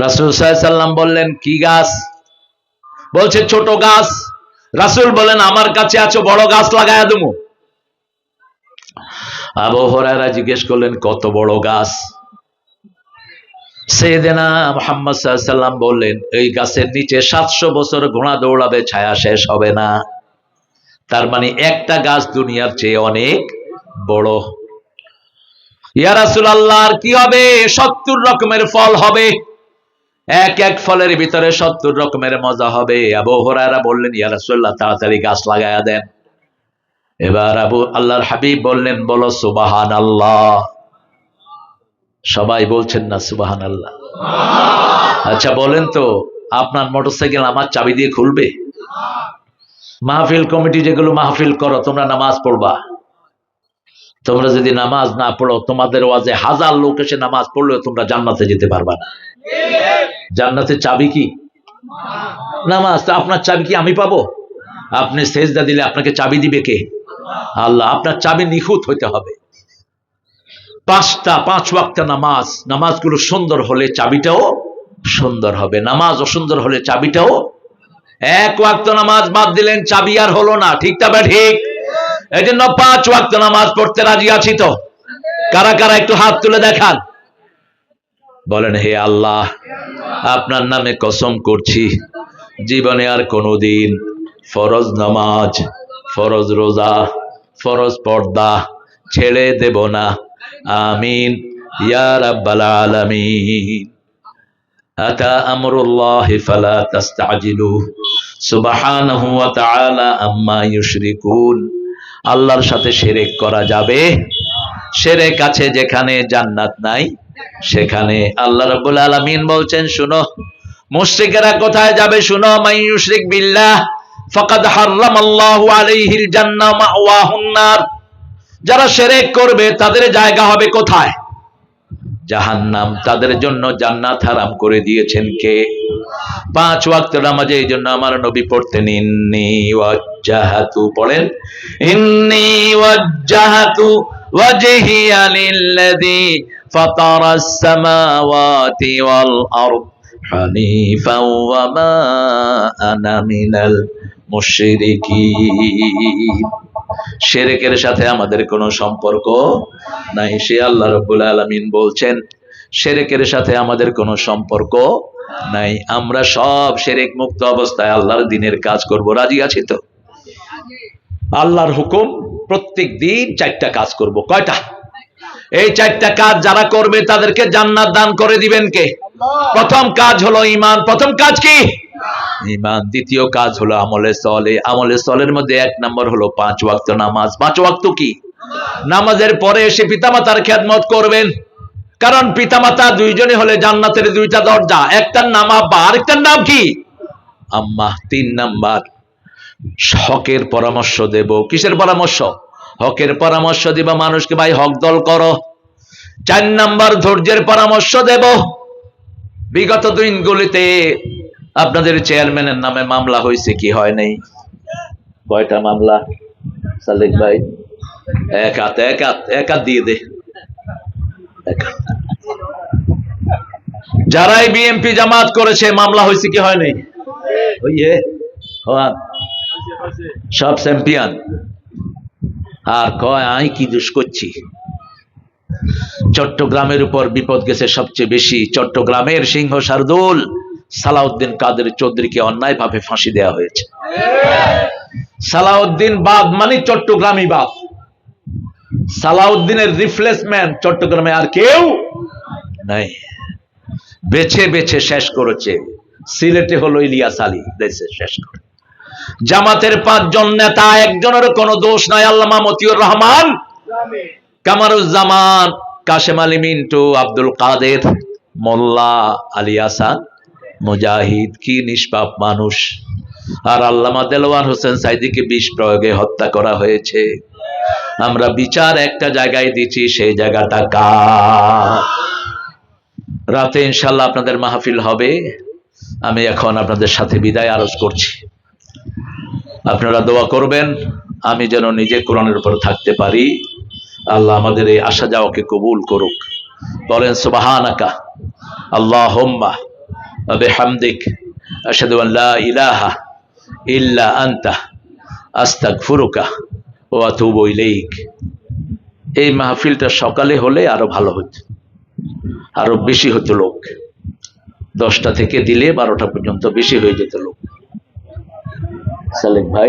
রাসুল বললেন, কি গাছ? বলছে, ছোট গাছ। রাসুল বলেন আমার কাছে আছো, বড় গাছ লাগায়া দেবো। আবু হরারা জিজ্ঞেস করলেন, কত বড় গাছ? সেদিনা মোহাম্মদ সাল্লাম বললেন, এই গাছের নিচে সাতশো বছর ঘোড়া দৌড়াবে, ছায়া শেষ হবে না। তার মানে একটা গাছ দুনিয়ার চেয়ে অনেক বড়। ইয়ারাসুল আল্লাহর কি হবে? সত্তর রকমের ফল হবে। এক এক ফলের ভিতরে সত্তর রকমের মজা হবে। আবু হরারা বললেন ইয়ারাসুল্লাহ তাড়াতাড়ি গাছ লাগায়া দেন। এবার আবু, আল্লাহর হাবিব বললেন, বলো সুবাহান আল্লাহ সবাই বলছেন, না সুবাহান আল্লাহ আচ্ছা বলেন তো, আপনার মোটরসাইকেল আমার চাবি দিয়ে খুলবে? মাহফিল কমিটি যেগুলো মাহফিল করো, তোমরা নামাজ পড়বা। তোমরা যদি নামাজ না পড়ো, তোমাদের ওয়াজে হাজার লোক এসে নামাজ পড়লেও তোমরা জান্নাতে যেতে পারবা না। জান্নাতের চাবি কি? নামাজ আপনার চাবি কি আমি পাবো? আপনি সেজদা দিলে আপনাকে চাবি দিবে কে? আল্লাহ, আপনার চাবি নিখুঁত হইতে হবে। পাঁচটা, পাঁচ ওয়াক্ত নামাজ, নামাজগুলো সুন্দর হলে চাবিটাও সুন্দর হবে। নামাজ অসুন্দর হলে চাবিটাও এক ওয়াক্ত নামাজ বাদ দিলেন, চাবি আর হলো না। ঠিক তবে ঠিক? এই জন্য পাঁচ ওয়াক্ত নামাজ পড়তে রাজি আছি তো? কারা কারা একটু হাত তুলে দেখান। বলেন, হে আল্লাহ, আপনার নামে কসম করছি। জীবনে আর কোনোদিন ফরজ নামাজ, ফরজ রোজা, ফরজ পর্দা ছেড়ে দেব না। আমিন, ইয়া তাআলা আম্মা আল্লাহর সাথে শিরক করা যাবে শিরক আছে যেখানে জান্নাত নাই, সেখানে আল্লাহ রাব্বুল আলামিন বলছেন, শুনো, মুশরিকেরা কোথায় যাবে? শুনো মাই ইউশরিক বিল্লাহ, ফাকাদ হারামাল্লাহু আলাইহিল জান্নাহ মাওয়াহুন যারা শিরক করবে, তাদের জায়গা হবে কোথায়? জাহান্নাম। তাদের জন্য জান্নাত হারাম করে দিয়েছেন কে? পাঁচ ওয়াক্ত নামাজে এই জন্য আমার নবী পড়তেন, ইন্নি ওয়াজ্জাহাতু। পড়েন ইন্নি ওয়াজ্জাহাতু ফাতারাস সামাওয়াতি ওয়াল আরদ হানিফাও ওয়া মা আনা মিনাল মুশরিকিন শিরকের সাথে আমাদের কোনো সম্পর্ক নাই। সে আল্লাহ রব্বুল আলামিন বলছেন শিরকের সাথে আমাদের কোনো সম্পর্ক নাই। আমরা সব শিরক মুক্ত অবস্থায় আল্লাহর দিনের কাজ করব। রাজি আছি তো? আল্লাহর হুকুম প্রত্যেক দিন চারটা কাজ করব। কয়টা? এই চারটা কাজ যারা করবে তাদেরকে জান্নাত দান করে দিবেন কে? প্রথম কাজ হলো ইমান প্রথম কাজ কি? ইমান দ্বিতীয় কাজ হলো আমলে সলে। আমলে সলের মধ্যে এক নম্বর হলো পাঁচ ওয়াক্ত নামাজ। পাঁচ ওয়াক্ত কি? নামাজের পরে এসে পিতামাতার খেদমত করবেন। কারণ পিতামাতা দুইজনে হলে জান্নাতের দুইটা দরজা। একটার নাম আব্বা আরেকটার নাম কি? আম্মা। তিন নাম্বার। হকের পরামর্শ দেব। কিসের পরামর্শ? হকের পরামর্শ দিব মানুষকে, ভাই, হক দল করো। চার নাম্বার ধৈর্যের পরামর্শ দেব। বিগত দিনগুলিতে আপনাদের চেয়ারম্যানের নামে মামলা হয়েছে, কি হয় নাই? কয়টা মামলা? সালেক ভাই, এক হাত এক হাত এক হাত দিয়ে দে। যারাই বিএমপি জামাত করেছে, মামলা হয়েছে, কি হয় নাই? ওইয়ে হওয়ান সব চ্যাম্পিয়ন। আর কয়, আমি কি দোষ করছি? চট্টগ্রামের উপর বিপদ গেছে সবচেয়ে বেশি। চট্টগ্রামের সিংহ শারদুল সালাউদ্দিন কাদের চৌধুরীকে অন্যায়ভাবে ফাঁসি দেওয়া হয়েছে। সালাউদ্দিন বাদ মানে চট্টগ্রামই বাদ সালাউদ্দিনের রিপ্লেসমেন্ট চট্টগ্রামে আর কেউ নাই। বেছে বেছে শেষ করেছে। সিলেটে হলো ইলিয়াস আলী, দেশে শেষ করে জামাতের পাঁচজন নেতা, একজনের কোনো দোষ নাই, আল্লামা মতিউর রহমান। কামারুজ্জামান, কাশেম আলী মিন্টু, আব্দুল কাদের, মোল্লা আলী আসাদ, মুজাহিদ, কি নিষ্পাপ মানুষ। আর আল্লামা দেলোয়ার হোসেন সাইদিকে বিষ প্রয়োগে হত্যা করা হয়েছে। আমরা বিচার একটা জায়গায় দিচ্ছি, সেই জায়গাটা কার? রাতে ইনশাল্লাহ আপনাদের মাহফিল হবে। আমি এখন আপনাদের সাথে বিদায় আরজ করছি। আপনারা দোয়া করবেন, আমি যেন নিজে কোরআনের উপর থাকতে পারি। আল্লাহ আমাদের এই আসা যাওয়াকে কবুল করুক। বলেন, সুবাহানাকা আল্লাহ হোম্মা আবে হামদিক আসাদু আল্লাহ ইলাহা ইল্লা আন্তা আস্তাক ফুরুকা ও আতুব ইলেইক। এই মাহফিলটা সকালে হলে আরও ভালো হতো, আরও বেশি হতো লোক। দশটা থেকে দিলে বারোটা পর্যন্ত বেশি হয়ে যেত লোক। সালেক ভাই